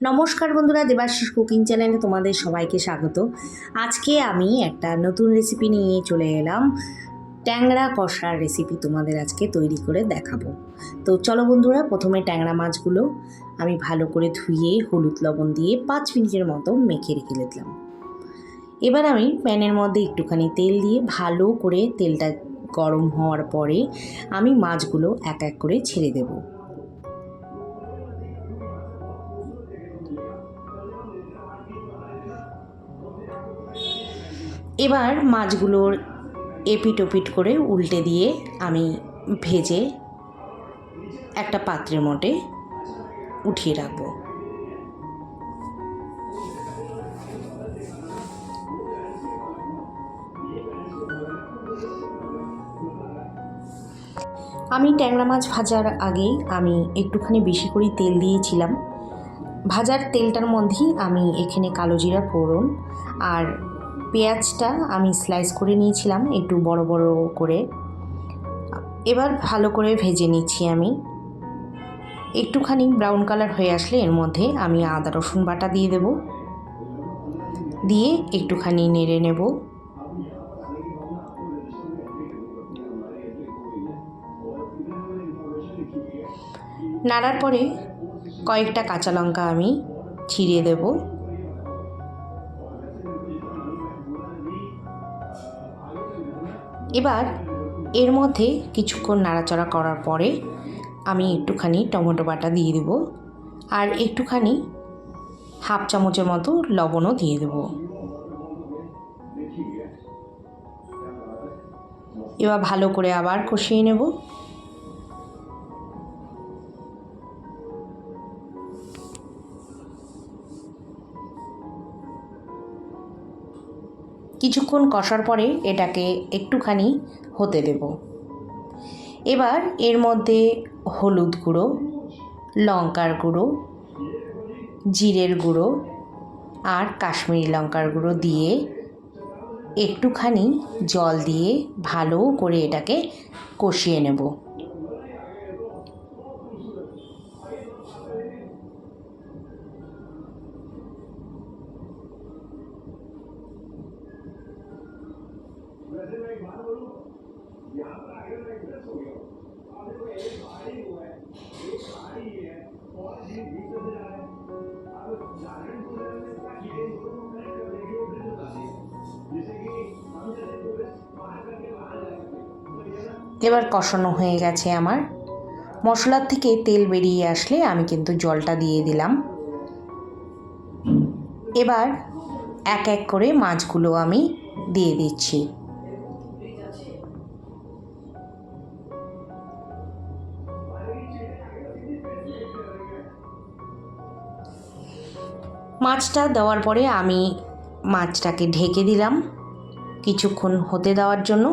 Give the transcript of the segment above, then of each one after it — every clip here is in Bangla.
নমস্কার বন্ধুরা, দেবাশিস কুকিং চ্যানেলে তোমাদের সবাইকে স্বাগত। আজকে আমি একটা নতুন রেসিপি নিয়ে চলে এলাম। ট্যাংরা কষার রেসিপি তোমাদের আজকে তৈরি করে দেখাবো। তো চলো বন্ধুরা, প্রথমে ট্যাংরা মাছগুলো আমি ভালো করে ধুয়ে হলুদ লবণ দিয়ে পাঁচ মিনিটের মতো মেখে রেখে দিলাম। এবার আমি প্যানের মধ্যে একটুখানি তেল দিয়ে ভালো করে তেলটা গরম হওয়ার পরে আমি মাছগুলো এক এক করে ছেড়ে দেবো। এবার মাছগুলোর এপিট ওপিট করে উল্টে দিয়ে আমি ভেজে একটা পাত্রের মোটে উঠিয়ে রাখব। আমি ট্যাংরা মাছ ভাজার আগেই আমি একটুখানি বেশি করে তেল দিয়েছিলাম। ভাজার তেলটার মধ্যেই আমি এখানে কালো জিরা ফোড়ন আর পেঁয়াজটা আমি স্লাইস করে নিয়েছিলাম একটু বড় বড় করে। এবার ভালো করে ভেজে নিচ্ছি আমি। একটুখানি ব্রাউন কালার হয়ে আসলে এর মধ্যে আমি আদা, রসুন বাটা দিয়ে দেব। দিয়ে একটুখানি নেড়ে নেব। নাড়ার পরে কয়েকটা কাঁচা লঙ্কা আমি ছিঁড়ে দেবো। এবার এর মধ্যে কিছুক্ষণ নাড়াচাড়া করার পরে আমি একটুখানি টমেটো বাটা দিয়ে দেবো আর একটুখানি হাফ চামচের মতো লবণও দিয়ে দেবো। এবার ভালো করে আবার কষিয়ে নেব। কিছুক্ষণ কষার পরে এটাকে একটুখানি হতে দেব। এবার এর মধ্যে হলুদ গুঁড়ো, লঙ্কার গুঁড়ো, জিরের গুঁড়ো আর কাশ্মীরি লঙ্কার গুঁড়ো দিয়ে একটুখানি জল দিয়ে ভালো করে এটাকে কষিয়ে নেব। এবার কষানো হয়ে গেছে আমার। মশলার থেকে তেল বেরিয়ে আসলে আমি কিন্তু জলটা দিয়ে দিলাম। এবার এক এক করে মাছগুলো আমি দিয়ে দিচ্ছি। মাছটা দেওয়ার পরে আমি মাছটাকে ঢেকে দিলাম কিছুক্ষণ হতে দেওয়ার জন্য।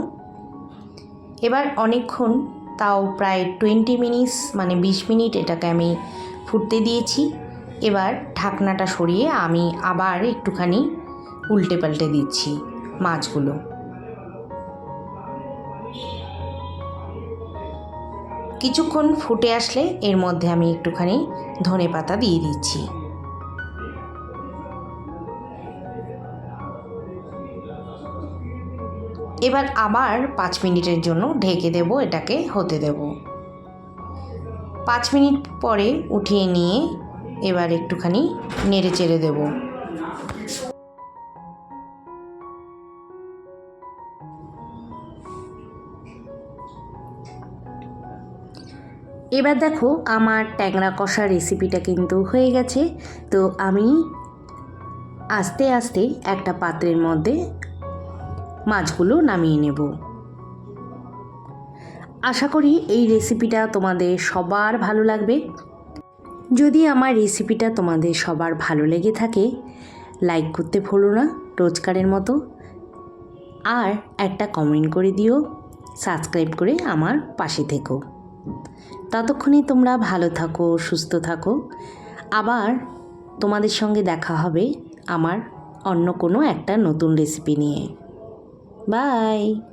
এবার অনেকক্ষণ, তাও প্রায় টোয়েন্টি মিনিটস মানে বিশ মিনিট এটাকে আমি ফুটতে দিয়েছি। এবার ঢাকনাটা সরিয়ে আমি আবার একটুখানি উল্টে পাল্টে দিচ্ছি মাছগুলো। কিছুক্ষণ ফুটে আসলে এর মধ্যে আমি একটুখানি ধনে পাতা দিয়ে দিচ্ছি। এবার আবার পাঁচ মিনিটের জন্য ঢেকে দেব, এটাকে হতে দেব। পাঁচ মিনিট পরে উঠিয়ে নিয়ে এবার একটুখানি নেড়ে চেড়ে দেব। এবার দেখো আমার ট্যাংরা কষা রেসিপিটা কিন্তু হয়ে গেছে। তো আমি আস্তে আস্তে একটা পাত্রের মধ্যে মাছগুলো নামিয়ে নেব। আশা করি এই রেসিপিটা তোমাদের সবার ভালো লাগবে। যদি আমার রেসিপিটা তোমাদের সবার ভালো লেগে থাকে লাইক করতে ভুলো না, রোজকারের মতো। আর একটা কমেন্ট করে দিও সাবস্ক্রাইব করে আমার পাশে থেকো। ততক্ষণে তোমরা ভালো থাকো, সুস্থ থাকো। আবার তোমাদের সঙ্গে দেখা হবে আমার অন্য কোনো একটা নতুন রেসিপি নিয়ে। Bye.